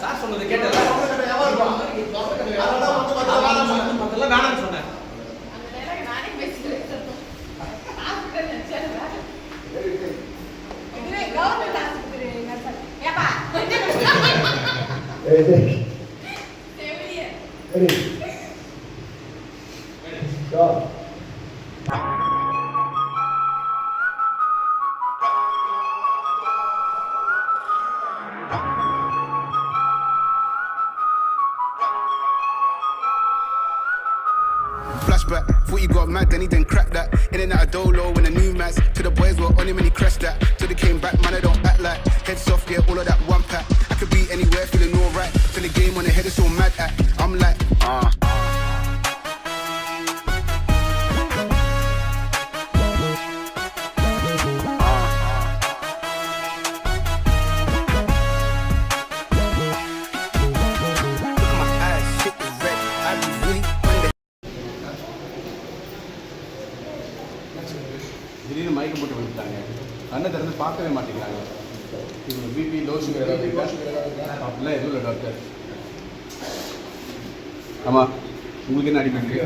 Sir சொன்னது கேட்டல. மத்தெல்லாம் வேணாம்னு Flashback, thought you got mad, then he then cracked that. In and out of dolo when the new mats. To the boys were on him and he crashed that. Till they came back, man, I don't act like. Heads soft, yeah, all of that one pack. I could be anywhere feeling alright. Till the game on the head is so mad at. I'm like, ah. Uh. திடீர்னு மயக்கம் போட்டு விழுந்துட்டாங்க. கண்ணை திறந்து பார்க்கவே மாட்டேங்கிறாங்க. இவங்க BP low sugar ஏதாவது அப்படிலாம் எதுவும் இல்லை டாக்டர் ஆமாம் உங்களுக்கு என்ன அடிப்பட்டு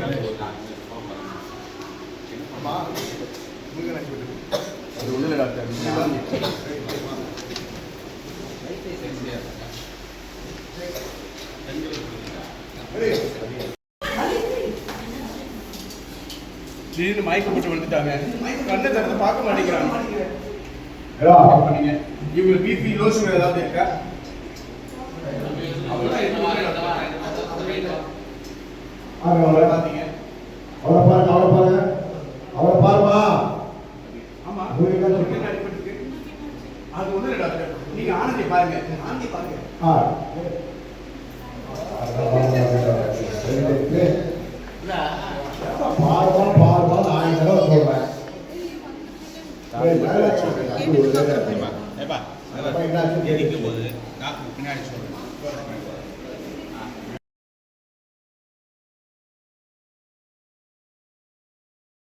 அது ஒன்றும் இல்லை டாக்டர் திடீர்னு மயக்கம் போட்டு விழுந்துட்டாங்க கண்ணை திறந்து பார்க்க மாட்டேங்கிறாங்க. இவங்களுக்கு பிபி லோ சுகர் ஏதாவது இருக்கா. அவரை பாருங்க அவரை பாருங்க. அவரை பாருமா. ஆமா? அது இல்லை டாக்டர். நீங்க ஆனந்தி பாருங்க. ஆனந்தி பாருங்க. ஆ. என்னாச்சு? போது பின்னாடி சொல்றேன்